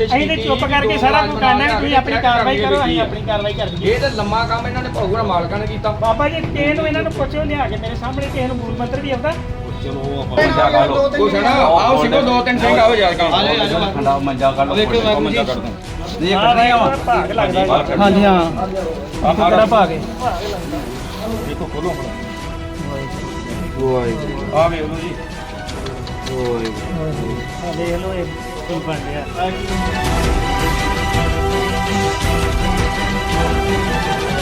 ਕੋਸ਼ਿਸ਼ ਅਸੀਂ ਤੇ ਕੀਤੀ ਚੁੱਪ ਵੀ ਕਰਕੇ ਦੋ ਸਾਰਾ ਕੁਝ ਕਰਨਾ ਤੁਸੀਂ ਆਪਣੀ ਕਾਰਵਾਈ ਕਰੋ ਅਸੀਂ। ਆਪਣੀ ਕਾਰਵਾਈ ਕਰ ਦਈਏ ਇਹ ਤਾਂ ਲੰਮਾ ਕੰਮ ਇਹਨਾਂ ਨੇ ਭਾਊਗਾ ਮਾਲਕਾਂ ਨੇ ਕੀਤਾ। ਬਾਬਾ ਜੀ ਕਿਸੇ ਨੂੰ ਇਹਨਾਂ ਨੂੰ ਪੁੱਛੋ ਲਿਆ ਕੇ ਮੇਰੇ ਸਾਹਮਣੇ ਕਿਸੇ ਨੂੰ ਮੂਲ ਮੰਤਰ ਵੀ ਆਉਂਦਾ। ਚਲੋ ਆਪਾਂ ਮੰਜਾ ਕਰ ਲਓ। ਕੁਛ ਨਾ ਆਓ ਸਿੱਧੋ ਦੋ ਤਿੰਨ ਸਿੰਘ ਆਓ ਯਾਰ ਕੰਮ। ਖੰਡਾ ਮੰਜਾ ਕਰ ਲਓ ਵੇਖੋ ਮੰਜਾ ਕਰ ਦੋ ਇਹ ਕੱਢਣੇ ਆ ਭਾਗ ਲੱਗਦਾ ਜੀ। ਹਾਂਜੀ ਹਾਂ। ਆ ਕਿਹੜਾ ਭਾਗ ਹੈ। ਦੇਖੋ ਖੋਲੋ ਆ ਵੇਖ ਲਓ ਜੀ। ਆ ਦੇਖ ਲਓ ਇਹ ਕੀ ਬਣ ਰਿਹਾ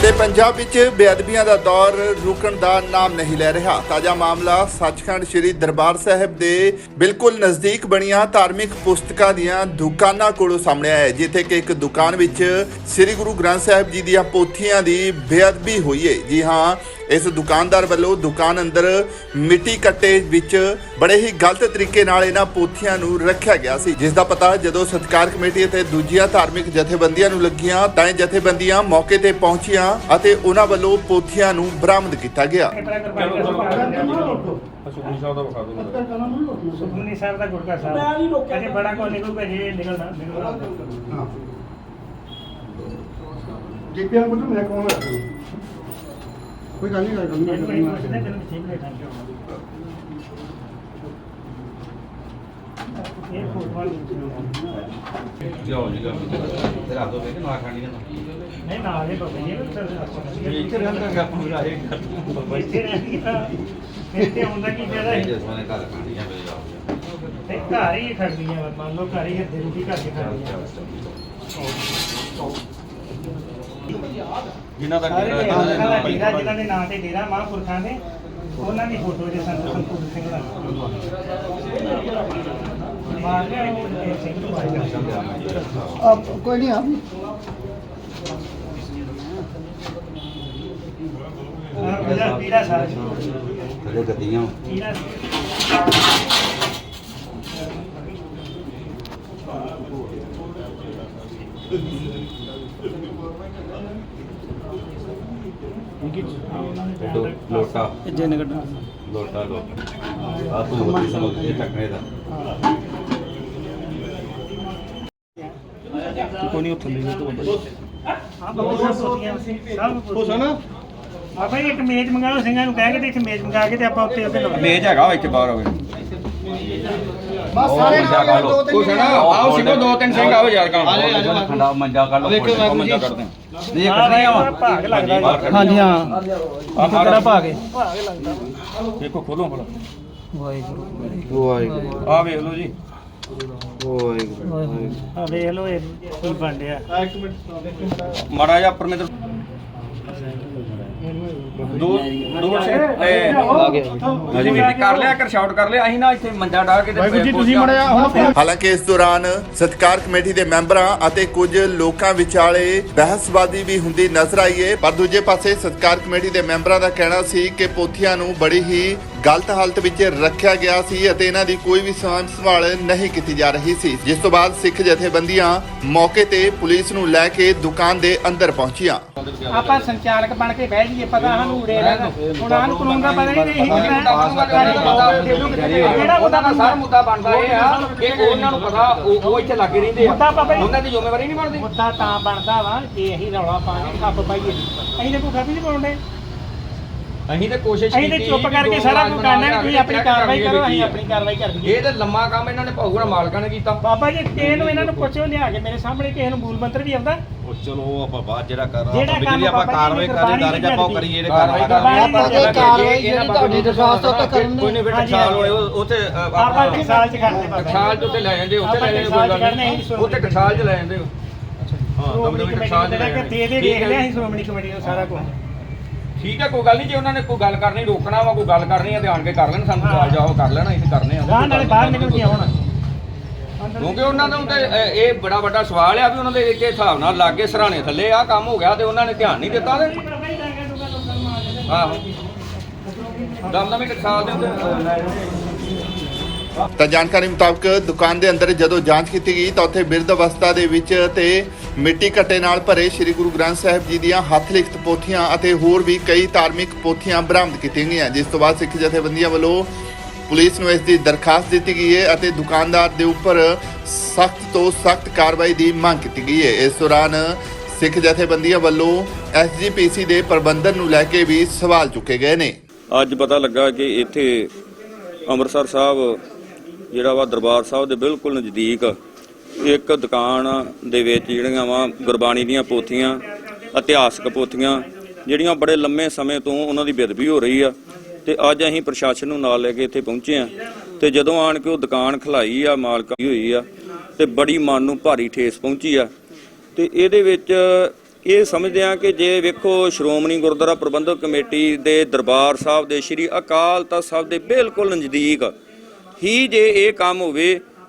ਤੇ ਪੰਜਾਬ ਵਿੱਚ ਬੇਅਦਬੀਆਂ ਦਾ ਦੌਰ ਰੁਕਣ ਦਾ ਨਾਮ ਨਹੀਂ ਲੈ ਰਿਹਾ। ਤਾਜ਼ਾ ਮਾਮਲਾ ਸੱਚਖੰਡ ਸ੍ਰੀ ਦਰਬਾਰ ਸਾਹਿਬ ਦੇ ਬਿਲਕੁਲ ਨਜ਼ਦੀਕ ਬਣੀਆਂ ਧਾਰਮਿਕ ਪੁਸਤਕਾਂ ਦੀਆਂ ਦੁਕਾਨਾਂ ਕੋਲੋਂ ਸਾਹਮਣੇ ਆਇਆ ਹੈ, ਜਿੱਥੇ ਕਿ ਇੱਕ ਦੁਕਾਨ ਵਿੱਚ ਸ੍ਰੀ ਗੁਰੂ ਗ੍ਰੰਥ ਸਾਹਿਬ ਜੀ ਦੀਆਂ ਪੋਥੀਆਂ ਦੀ ਬੇਅਦਬੀ ਹੋਈ ਹੈ। ਜੀ ਹਾਂ ਇਸ ਦੁਕਾਨਦਾਰ ਵੱਲੋਂ ਦੁਕਾਨ ਅੰਦਰ ਮਿੱਟੀ ਕੱਟੇ ਵਿੱਚ ਬੜੇ ਹੀ ਗਲਤ ਤਰੀਕੇ ਨਾਲ ਇਹਨਾਂ ਪੋਥੀਆਂ ਨੂੰ ਰੱਖਿਆ ਗਿਆ ਸੀ। ਜਿਸ ਦਾ ਪਤਾ ਜਦੋਂ ਸਤਕਾਰ ਕਮੇਟੀ ਅਤੇ ਦੂਜੀਆਂ ਧਾਰਮਿਕ ਜਥੇਬੰਦੀਆਂ ਨੂੰ ਲੱਗੀਆਂ ਤਾਂ ਇਹ ਜਥੇਬੰਦੀਆਂ ਮੌਕੇ ਤੇ ਪਹੁੰਚੀਆਂ ਅਤੇ ਉਹਨਾਂ ਵੱਲੋਂ ਪੋਥੀਆਂ ਨੂੰ ਬਰਾਮਦ ਕੀਤਾ ਗਿਆ। ਸੁਖਨੀ ਸਾਹਿਬ ਦਾ ਵਿਖਾ ਦਿਓ ਸੁਖਮਨੀ ਸਾਹਿਬ ਦਾ ਗੁਰਕਾ ਸਾਹਿਬ। ਅਜੇ ਬੜਾ ਕੋ ਨਿਕਲ ਪਏ ਜੀ ਨਿਕਲਣਾ ਨਿਕਲਣਾ ਜੀਪੀਆਰ ਕੋਲ ਮੈਂ ਕੌਣ ਹੈ ਕੋਈ ਗੱਲ ਨਹੀਂ ਕਰ ਇੱਕ ਵਾਰੀ ਗੱਲ ਪੁੱਛਦੇ ਤੈਨੂੰ ਠੀਕ ਥੈਂਕ ਯੂ ਇਹ ਫੁੱਟਬਾਲ ਜਾਓ। ਜੀ ਤੇ ਰਾਤ ਦੋ ਵੇਖ ਨਾ ਖਾਣੀ ਨਾ। ਨਹੀਂ ਨਾ ਇਹ ਬਾਬਾ ਜੀ ਇਹ ਇੱਥੇ ਰਹਿੰਦਾ ਕਿ ਆਪਾਂ ਵੀ ਆਏ। ਇੱਥੇ ਰਹਿ ਗਿਆ ਫਿਰ ਤੇ ਆਉਂਦਾ ਕੀ ਫਾਇਦਾ ਹੈ? ਜਿਸ ਵਾਲੇ ਘਰ ਖਾਣੀਆਂ ਮੇਰੇ ਜਾਓ। ਤੇ ਘਰ ਹੀ ਖੜਦੀਆਂ ਵਾ ਮੰਨ ਲਓ ਘਰ ਹੀ ਹੱਦੇ ਰੋਟੀ ਘਰ ਕੇ ਖੜਦੀਆਂ ਜਿਨ੍ਹਾਂ ਦਾ ਸਾਰੇ ਡੇਰਾ ਇਹਨਾਂ ਜਿਨ੍ਹਾਂ ਦਾ ਦੇ ਡੇਰਾ ਨਾਮ ਜਿਨ੍ਹਾਂ ਦੇ ਨਾਂ ਤੇ ਡੇਰਾ ਮਹਾਂਪੁਰਖਾਂ ਦੇ ਉਹਨਾਂ ਦੀ ਫੋਟੋ ਦੇ ਸੰਤ ਸੰਪੂਰਨ ਸਿੰਘ ਦਾ ਮਾਰ ਲਿਆ ਉਹ ਸਿੰਘ ਨੂੰ ਮਾਰਿਆ ਆਪ ਕੋਈ ਨਹੀਂ ਆਪ। ਆਹ ਪੀੜਾ ਪੀੜਾ ਸਾਰਾ। ਕਦੇ ਗੱਡੀਆਂ। ਪੀੜਾ ਲੋ- ਲੋਟਾ। ਜੇ ਨਿਕਟ ਲੋਟਾ ਲੋਟਾ। ਆ ਤੂੰ ਬੱਤੀ ਸਮਝ ਇਹ ਟੱਕਰੇ ਦਾ। ਕੋਈ ਨਹੀਂ ਉੱਥੇ ਲੈ ਤੋਂ ਆ ਬਾਬਾ ਸਾਹਿਬ ਸੋਤੀਆਂ ਸਭ ਕੁਝ ਨਾ ਬਾਬਾ ਜੀ ਇੱਕ ਮੇਜ਼ ਮੰਗਾਓ ਸਿੰਘਾਂ ਨੂੰ ਕਹਿ ਕੇ ਤੇ ਇੱਥੇ ਮੇਜ਼ ਮੰਗਾ ਕੇ ਤੇ ਆਪਾਂ ਉੱਤੇ ਉੱਤੇ ਲਾਉਣਾ ਮੇਜ ਹੈਗਾ ਵਾ ਇੱਥੇ ਬਾਹਰ ਹੋਵੇ। ਬਸ ਸਾਰੇ ਮੰਜਾ ਕਰ ਲਓ। ਕੁਛ ਨਾ ਆਓ ਸਿੱਧੋ ਦੋ ਤਿੰਨ ਸਿੰਘ ਆਓ ਯਾਰ ਕੰਮ। ਖੰਡਾ ਮੰਜਾ ਕਰ ਲਓ ਵੇਖੋ ਮੰਜਾ ਕਰਦੇ ਇਹ ਆਹ ਕੱਢਣੇ ਆ ਵੇਖੋ, ਭਾਗ ਲੱਗਦਾ। ਹਾਂਜੀ ਹਾਂ। ਕਿਹੜਾ ਭਾਗ ਹੈ? ਭਾਗ ਲੱਗਦਾ। ਦੇਖੋ ਖੋਲੋ ਭਲਾ ਵਾਹਿਗੁਰੂ। ਆ ਵੇਖ ਲਓ ਜੀ। ਆ ਵੇਖ ਲਓ ਇਹ ਕੀ ਬਣ ਰਿਹਾ। ਮਾੜਾ ਜਿਹਾ ਪਰਮੇਂਦਰ ਦੋ ਦੋ ਸਿੰਘ ਇਹ ਹਾਂਜੀ ਵੀਰ ਜੀ ਕਰ ਲਿਆ ਕਰ ਸ਼ਾਟ ਕਰ ਲਿਆ ਅਸੀਂ ਨਾ ਇੱਥੇ ਮੰਜਾ ਢਾ ਕੇ ਤੇ ਵਾਹਿਗੁਰੂ ਜੀ ਤੁਸੀਂ ਮੜਿਆ ਹੁਣ ਹਾਲਾਂਕਿ ਇਸ ਦੌਰਾਨ ਸਤਕਾਰ ਕਮੇਟੀ ਦੇ ਮੈਂਬਰਾਂ ਅਤੇ ਕੁਝ ਲੋਕਾਂ ਵਿਚਾਲੇ ਬਹਿਸਬਾਜ਼ੀ ਵੀ ਹੁੰਦੀ ਨਜ਼ਰ ਆਈ ਹੈ ਪਰ ਦੂਜੇ ਪਾਸੇ ਸਤਕਾਰ ਕਮੇਟੀ ਦੇ ਮੈਂਬਰਾਂ ਦਾ ਕਹਿਣਾ ਸੀ ਕਿ ਪੋਥੀਆਂ ਨੂੰ ਬੜੀ ਹੀ ਗਲਤ ਹਾਲਤ ਵਿੱਚ ਰੱਖਿਆ ਗਿਆ ਸੀ ਅਤੇ ਇਹਨਾਂ ਦੀ ਕੋਈ ਵੀ ਸਾਂਭ ਸੰਭਾਲ ਨਹੀਂ ਕੀਤੀ ਜਾ ਰਹੀ ਸੀ। ਜਿਸ ਤੋਂ ਬਾਅਦ ਸਿੱਖ ਜਥੇਬੰਦੀਆਂ ਮੌਕੇ ਤੇ ਪੁਲਿਸ ਨੂੰ ਲੈ ਕੇ ਦੁਕਾਨ ਦੇ ਅੰਦਰ ਪਹੁੰਚੀਆਂ। ਆਪਾਂ ਸੰਚਾਲਕ ਬਣ ਕੇ ਬਹਿ ਜਾਈਏ ਪਤਾ ਸਾਨੂੰ ਉੜੇ ਰਹਿਣਾ ਹੁਣ ਆਨ ਕਾਨੂੰਨ ਦਾ ਪਤਾ ਨਹੀਂ ਇਹੀ ਕਿਹੜਾ ਮੁੱਦਾ ਦਾ ਸਾਰਾ ਮੁੱਦਾ ਬਣਦਾ ਇਹ ਆ ਕਿ ਉਹਨਾਂ ਨੂੰ ਪਤਾ ਉਹ ਇੱਥੇ ਲੱਗੇ ਰਹਿੰਦੇ ਆ। ਉਹਨਾਂ ਦੀ ਜ਼ਿੰਮੇਵਾਰੀ ਨਹੀਂ ਬਣਦੀ। ਮੁੱਦਾ ਤਾਂ ਬਣਦਾ ਵਾ ਜੇ ਅਸੀਂ ਰੌਲਾ ਪਾ ਕੇ ਖੱਪ ਪਾਈਏ। ਅਸੀਂ ਤੇ ਕੋਈ ਖੱਪ ਨਹੀਂ ਪਾਉਂਦੇ ਅਸੀਂ ਤੇ ਕੋਸ਼ਿਸ਼ ਅਸੀਂ ਤੇ ਕੀਤੀ ਚੁੱਪ ਵੀ ਕਰਕੇ ਦੋ ਸਾਰਾ ਕੁਝ ਕਰਨਾ ਬਣਾ ਤੁਸੀਂ ਕੇ ਆਪਣੀ ਕਾਰਵਾਈ ਕਰੋ ਅਸੀਂ। ਆਪਣੀ ਕਾਰਵਾਈ ਕਰ ਦਈਏ ਇਹ ਤੇ ਲੰਮਾ ਕੰਮ ਇਹਨਾਂ ਨੇ ਭਾਊਗਾ ਮਾਲਕਾਂ ਨੇ ਕੀਤਾ। ਬਾਬਾ ਜੀ ਕਿਸੇ ਨੂੰ ਇਹਨਾਂ ਨੂੰ ਪੁੱਛੋ ਲਿਆ ਕੇ ਮੇਰੇ ਸਾਹਮਣੇ ਕਿਸੇ ਨੂੰ ਮੂਲ ਮੰਤਰ ਵੀ ਆਉਂਦਾ। ਉਹ ਚਲੋ ਆਪਾਂ ਬਾਅਦ ਜਿਹੜਾ ਕਰ ਜਿਹੜਾ ਆਪਾਂ ਬਿਜਲੀ ਆਪਾਂ ਕਾਰਵਾਈ ਨੇ ਕਰੀ ਦਾਰੇ ਜਾਂ ਆਪਾਂ ਗੁਰਬਾਣੀ ਕਰੀਏ ਇਹਦੇ ਕਾਰਵਾਈ ਤੇ ਕਾਰਵਾਈ ਜਿਹੜੀ ਤੁਹਾਡੀ ਦਰਖਾਸਤ ਉਹ ਤਾਂ ਕਰਨ ਕੋਈ ਨਹੀਂ ਬੇਟਾ ਹਾਂਜੀ। ਹੋਏ ਉੱਥੇ ਆਪਾਂ ਟਕਸਾਲ ਚ ਕਰਦੇ। ਟਕਸਾਲ ਚ ਉੱਤੇ ਲੈ ਜਾਂਦੇ ਉੱਥੇ ਲੈ ਜਾਂਦੇ ਕੋਈ ਗੱਲ ਕਰਨੇ, ਨਹੀਂ। ਉੱਥੇ ਟਕਸਾਲ ਚ ਲੈ ਜਾਂਦੇ ਹੋ। ਕਮੇਟੀ ਟਕਸਾਲ ਚ ਦੇ ਲੈ ਕੇ ਦੇ ਦੇ ਵੇਖ ਲਿਆ ਅਸੀਂ ਸ਼੍ਰੋਮਣੀ ਕਮੇਟੀ ਨੂੰ ਸਾਰਾ ਕੁਝ ਠੀਕ ਹੈ ਕੋਈ ਗੱਲ ਨਹੀਂ ਜੇ ਉਹਨਾਂ ਨੇ ਕੋਈ ਗੱਲ ਕਰਨੀ ਰੋਕਣਾ ਵਾ ਕੋਈ ਗੱਲ ਕਰਨੀ ਹੈ ਤੇ ਆਣ ਕੇ ਕਰ ਲੈਣ ਸਾਨੂੰ ਸਵਾਲ ਜਵਾਬ ਕਰ ਲੈਣਾ ਅਸੀਂ ਕਰਨੇ ਆ। ਗਾਂ ਨਾਲੇ ਬਾਹਰ ਨਿਕਲ ਕੇ ਆਉਣ। ਕਿਉਂਕਿ ਉਹਨਾਂ ਨੂੰ ਤੇ ਅ, ਇਹ ਬੜਾ ਵੱਡਾ ਸਵਾਲ ਆ ਵੀ ਉਹਨਾਂ ਦੇ ਇੱਕ ਹਿਸਾਬ ਨਾਲ ਲਾਗੇ ਸਰਾਣੇ ਥੱਲੇ ਆ ਕੰਮ ਹੋ ਗਿਆ ਤੇ ਉਹਨਾਂ ਨੇ ਧਿਆਨ ਨਹੀਂ ਦਿੱਤਾ ਤੇ। ਆਹੋ। ਦਮਦਮੀ ਟਕਸਾਲ ਦੇ ਉੱਤੇ ਤਾਂ ਜਾਣਕਾਰੀ ਮੁਤਾਬਕ ਦੁਕਾਨ ਦੇ ਅੰਦਰ ਜਦੋਂ ਜਾਂਚ ਕੀਤੀ ਗਈ ਤਾਂ ਉੱਥੇ ਬਿਰਧ ਅਵਸਥਾ ਦੇ ਵਿੱਚ ਤੇ ਮਿੱਟੀ ਘੱਟੇ ਨਾਲ ਭਰੇ ਸ੍ਰੀ ਗੁਰੂ ਗ੍ਰੰਥ ਸਾਹਿਬ ਜੀ ਦੀਆਂ ਹੱਥ ਲਿਖਤ ਪੋਥੀਆਂ ਅਤੇ ਹੋਰ ਵੀ ਕਈ ਧਾਰਮਿਕ ਪੋਥੀਆਂ ਬਰਾਮਦ ਕੀਤੀਆਂ ਗਈਆਂ। ਜਿਸ ਤੋਂ ਬਾਅਦ ਸਿੱਖ ਜਥੇਬੰਦੀਆਂ ਵੱਲੋਂ ਪੁਲਿਸ ਨੂੰ ਇਸ ਦੀ ਦਰਖਾਸਤ ਦਿੱਤੀ ਗਈ ਹੈ ਅਤੇ ਦੁਕਾਨਦਾਰ ਦੇ ਉੱਪਰ ਸਖਤ ਤੋਂ ਸਖਤ ਕਾਰਵਾਈ ਦੀ ਮੰਗ ਕੀਤੀ ਗਈ ਹੈ। ਇਸ ਦੌਰਾਨ ਸਿੱਖ ਜਥੇਬੰਦੀਆਂ ਵੱਲੋਂ ਐਸਜੀਪੀਸੀ ਦੇ ਪ੍ਰਬੰਧਨ ਨੂੰ ਲੈ ਕੇ ਵੀ ਸਵਾਲ ਚੁੱਕੇ ਗਏ ਨੇ। ਅੱਜ ਪਤਾ ਲੱਗਾ ਕਿ ਇੱਥੇ ਅੰਮ੍ਰਿਤਸਰ ਸਾਹਿਬ, ਜਿਹੜਾ ਵਾ ਦਰਬਾਰ ਸਾਹਿਬ ਦੇ ਬਿਲਕੁਲ ਨਜ਼ਦੀਕ ਇੱਕ ਦੁਕਾਨ ਦੇ ਵਿੱਚ ਜਿਹੜੀਆਂ ਵਾ ਗੁਰਬਾਣੀ ਦੀਆਂ ਪੋਥੀਆਂ, ਇਤਿਹਾਸਕ ਪੋਥੀਆਂ, ਜਿਹੜੀਆਂ ਬੜੇ ਲੰਮੇ ਸਮੇਂ ਤੋਂ ਉਹਨਾਂ ਦੀ ਬੇਦਬੀ ਹੋ ਰਹੀ ਆ ਤੇ ਅੱਜ ਅਸੀਂ ਪ੍ਰਸ਼ਾਸਨ ਨੂੰ ਨਾਲ ਲੈ ਕੇ ਇੱਥੇ ਪਹੁੰਚੇ ਆ ਤੇ ਜਦੋਂ ਆਣ ਕੇ ਉਹ ਦੁਕਾਨ ਖਲਾਈ ਆ, ਮਾਲਕਾਂ ਦੀ ਹੋਈ ਆ ਤੇ ਬੜੀ ਮਨ ਨੂੰ ਭਾਰੀ ਠੇਸ ਪਹੁੰਚੀ ਆ ਤੇ ਇਹਦੇ ਵਿੱਚ ਇਹ ਸਮਝਦੇ ਆ ਕਿ ਜੇ ਵੇਖੋ ਸ਼੍ਰੋਮਣੀ ਗੁਰਦੁਆਰਾ ਪ੍ਰਬੰਧਕ ਕਮੇਟੀ ਦੇ ਦਰਬਾਰ ਸਾਹਿਬ ਦੇ ਸ੍ਰੀ ਅਕਾਲ ਤਖਤ ਸਾਹਿਬ ਦੇ ਬਿਲਕੁਲ ਨਜ਼ਦੀਕ ਹੀ ਜੇ ਇਹ ਕੰਮ ਹੋਵੇ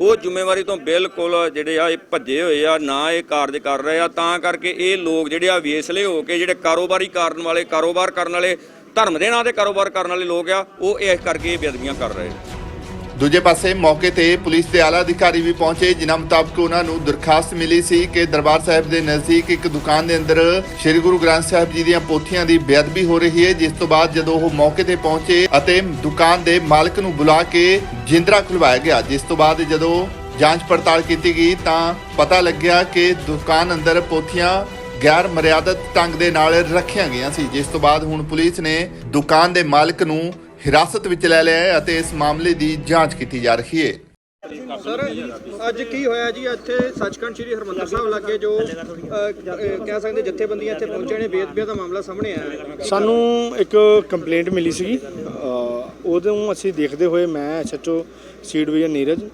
ਉਹ ਜ਼ਿੰਮੇਵਾਰੀ ਤੋਂ ਬਿਲਕੁਲ ਜਿਹੜੇ ਆ, ਇਹ ਭੱਜੇ ਹੋਏ ਆ, ਨਾ ਇਹ ਕਾਰਜ ਕਰ ਰਹੇ ਆ। ਤਾਂ ਕਰਕੇ ਇਹ ਲੋਕ ਜਿਹੜੇ ਆ, ਵੇਸਲੇ ਹੋ ਕੇ ਜਿਹੜੇ ਕਾਰੋਬਾਰੀ ਕਰਨ ਵਾਲੇ, ਕਾਰੋਬਾਰ ਕਰਨ ਵਾਲੇ, ਧਰਮ ਦੇ ਨਾਂ ਤੇ ਕਾਰੋਬਾਰ ਕਰਨ ਵਾਲੇ ਲੋਕ ਆ, ਉਹ ਇਸ ਕਰਕੇ ਇਹ ਬੇਅਦਬੀਆਂ ਕਰ ਰਹੇ ਨੇ। ਦੂਜੇ ਪਾਸੇ ਮੌਕੇ ਤੇ ਪੁਲਿਸ ਦੇ ਆਲਾ ਅਧਿਕਾਰੀ ਵੀ ਪਹੁੰਚੇ, ਜਿਨ੍ਹਾਂ ਮੁਤਾਬਕ ਉਹਨਾਂ ਨੂੰ ਦਰਖਾਸਤ ਮਿਲੀ ਸੀ ਕਿ ਦਰਬਾਰ ਸਾਹਿਬ ਦੇ ਨਜ਼ਦੀਕ ਇੱਕ ਦੁਕਾਨ ਦੇ ਅੰਦਰ ਸ੍ਰੀ ਗੁਰੂ ਗ੍ਰੰਥ ਸਾਹਿਬ ਜੀ ਦੀਆਂ ਪੋਥੀਆਂ ਦੀ ਬੇਅਦਬੀ ਹੋ ਰਹੀ ਹੈ, ਜਿਸ ਤੋਂ ਬਾਅਦ ਜਦੋਂ ਉਹ ਮੌਕੇ ਤੇ ਪਹੁੰਚੇ ਅਤੇ ਦੁਕਾਨ ਦੇ ਮਾਲਕ ਨੂੰ ਬੁਲਾ ਕੇ ਜਿੰਦਰਾ ਖੁਲਵਾਇਆ ਗਿਆ, ਜਿਸ ਤੋਂ ਬਾਅਦ ਜਦੋਂ ਜਾਂਚ ਪੜਤਾਲ ਕੀਤੀ ਗਈ ਤਾਂ ਪਤਾ ਲੱਗਿਆ ਕਿ ਦੁਕਾਨ ਅੰਦਰ ਪੋਥੀਆਂ ਗੈਰ ਮਰਿਆਦਤ ਢੰਗ ਦੇ ਨਾਲ ਰੱਖੀਆਂ ਗਈਆਂ ਸੀ, ਜਿਸ ਤੋਂ ਬਾਅਦ ਹੁਣ ਪੁਲਿਸ ਨੇ ਦੁਕਾਨ ਦੇ ਮਾਲਕ ਨੂੰ ਹਿਰਾਸਤ ਵਿੱਚ ਲੈ ਲਿਆ ਹੈ ਅਤੇ ਇਸ ਮਾਮਲੇ ਦੀ ਜਾਂਚ ਕੀਤੀ ਜਾ ਰਹੀ ਹੈ। ਸਰ ਅੱਜ ਕੀ ਹੋਇਆ ਜੀ? ਇੱਥੇ ਸੱਚਖੰਡ ਸ੍ਰੀ ਹਰਮੰਦਰ ਸਾਹਿਬ ਲਾਗੇ ਜੋ ਕਹਿ ਸਕਦੇ ਜਥੇਬੰਦੀਆਂ ਇੱਥੇ ਪਹੁੰਚੇ ਨੇ ਬੇਦਬੀਆਂ ਦਾ ਮਾਮਲਾ ਸਾਹਮਣੇ ਆਇਆ ਹੈ। ਸਾਨੂੰ ਇੱਕ ਕੰਪਲੇਂਟ ਮਿਲੀ ਸੀਗੀ। ਅ, ਉਦੋਂ ਅਸੀਂ ਦੇਖਦੇ ਹੋਏ ਮੈਂ ਐਸਐਚਓ ਸੀ ਡਿਵੀਜ਼ਨ ਨੀਰਜ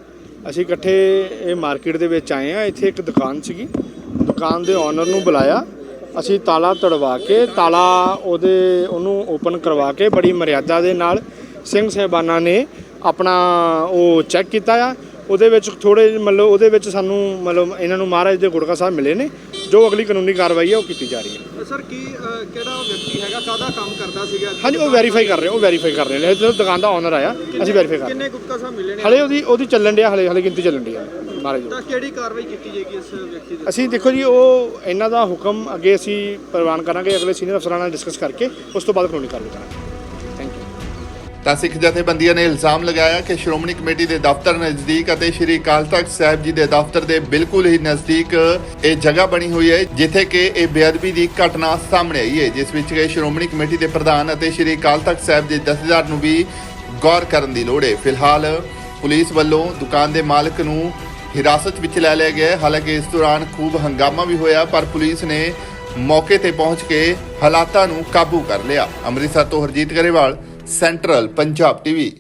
ਅਸੀਂ ਇਕੱਠੇ ਇਹ ਮਾਰਕੀਟ ਦੇ ਵਿੱਚ ਆਏ ਆ ਇੱਥੇ ਇੱਕ ਦੁਕਾਨ ਸੀਗੀ। ਦੁਕਾਨ ਦੇ ਓਨਰ ਨੂੰ ਬੁਲਾਇਆ। ਅਸੀਂ ਤਾਲਾ ਤੜਵਾ ਕੇ ਤਾਲਾ ਉਹਦੇ ਉਹਨੂੰ ਓਪਨ ਕਰਵਾ ਕੇ ਬੜੀ ਮਰਿਆਦਾ ਦੇ ਨਾਲ ਸਿੰਘ ਸਾਹਿਬਾਨਾਂ ਨੇ ਆਪਣਾ ਉਹ ਚੈੱਕ ਕੀਤਾ ਆ। ਉਹਦੇ ਵਿੱਚ ਥੋੜੇ ਮਤਲਬ ਉਹਦੇ ਵਿੱਚ ਸਾਨੂੰ ਮਤਲਬ ਇਹਨਾਂ ਨੂੰ ਮਹਾਰਾਜ ਦੇ ਗੁੜਕਾ ਸਾਹਿਬ ਮਿਲੇ ਨੇ ਜੋ ਅਗਲੀ ਕਾਨੂੰਨੀ ਕਾਰਵਾਈ ਹੈ ਉਹ ਕੀਤੀ ਜਾ ਰਹੀ ਹੈ। ਸਰ ਕੀ ਕਿਹੜਾ ਵਿਅਕਤੀ ਹੈਗਾ? ਕਾਹਦਾ ਕੰਮ ਕਰਦਾ ਸੀਗਾ? ਹਾਂਜੀ ਉਹ ਵੈਰੀਫਾਈ ਕਰ ਰਹੇ ਉਹ ਵੈਰੀਫਾਈ ਕਰ ਰਹੇ ਨੇ। ਦੁਕਾਨ ਦਾ ਓਨਰ ਆਇਆ ਅਸੀਂ ਵੈਰੀਫਾਈ ਕਰ ਰਹੇ ਕਿੰਨੇ ਗੁਪਤਾ ਸਾਹਿਬ ਮਿਲੇ ਨੇ? ਹਲੇ ਉਹਦੀ ਉਹਦੀ ਚੱਲਣ ਡਿਆ ਹਲੇ ਹਲੇ ਗਿਣਤੀ ਚੱਲਣ ਡਈ ਆ ਮਹਾਰਾਜ ਦੀ। ਤਾਂ ਕਿਹੜੀ ਕਾਰਵਾਈ ਕੀਤੀ ਜਾਏਗੀ ਇਸ ਵਿਅਕਤੀ ਦੇ ਅਸੀਂ ਦੇਖੋ ਜੀ ਉਹ ਇਹਨਾਂ ਦਾ ਹੁਕਮ ਅੱਗੇ ਅਸੀਂ ਪ੍ਰਵਾਨ ਕਰਾਂਗੇ ਅਗਲੇ ਸੀਨੀਅਰ ਅਫਸਰਾਂ ਨਾਲ ਡਿਸਕਸ ਕਰਕੇ ਉਸ ਤੋਂ ਬਾਅਦ ਕਾਨੂੰਨੀ ਕਾਰਵਾਈ ਕਰਾਂਗੇ। ਥੈਂਕ ਯੂ ਤਾਂ ਸਿੱਖ ਜਥੇਬੰਦੀਆਂ ਨੇ ਇਲਜ਼ਾਮ ਲਗਾਇਆ ਕਿ ਸ਼੍ਰੋਮਣੀ ਕਮੇਟੀ ਦੇ ਦਫ਼ਤਰ ਨਜ਼ਦੀਕ ਅਤੇ ਸ਼੍ਰੀ ਅਕਾਲ ਤਖਤ ਸਾਹਿਬ ਜੀ ਦੇ ਦਫ਼ਤਰ ਦੇ ਬਿਲਕੁਲ ਹੀ ਨਜ਼ਦੀਕ ਇਹ ਜਗ੍ਹਾ ਬਣੀ ਹੋਈ ਹੈ ਜਿੱਥੇ ਕਿ ਇਹ ਬੇਅਦਬੀ ਦੀ ਘਟਨਾ ਸਾਹਮਣੇ ਆਈ ਹੈ ਜਿਸ ਵਿੱਚ ਕਿ ਸ਼੍ਰੋਮਣੀ ਕਮੇਟੀ ਦੇ ਪ੍ਰਧਾਨ ਅਤੇ ਸ਼੍ਰੀ ਅਕਾਲ ਤਖਤ ਸਾਹਿਬ ਦੇ ਜਥੇਦਾਰ ਨੂੰ ਵੀ ਗੌਰ ਕਰਨ ਦੀ ਲੋੜ ਹੈ। ਫਿਲਹਾਲ ਪੁਲਿਸ ਵੱਲੋਂ ਦੁਕਾਨ ਦੇ ਮਾਲਕ ਨੂੰ ਹਿਰਾਸਤ ਵਿੱਚ ਲੈ ਲਿਆ ਗਿਆ ਹਾਲਾਂਕਿ ਇਸ ਦੌਰਾਨ ਖੂਬ ਹੰਗਾਮਾ ਵੀ ਹੋਇਆ, ਪਰ ਪੁਲਿਸ ਨੇ ਮੌਕੇ ਤੇ ਪਹੁੰਚ ਕੇ ਹਾਲਾਤਾਂ ਨੂੰ ਕਾਬੂ ਕਰ ਲਿਆ। ਅੰਮ੍ਰਿਤਸਰ ਤੋਂ ਹਰਜੀਤ ਗਰੇਵਾਲ, ਸੈਂਟਰਲ ਪੰਜਾਬ ਟੀਵੀ।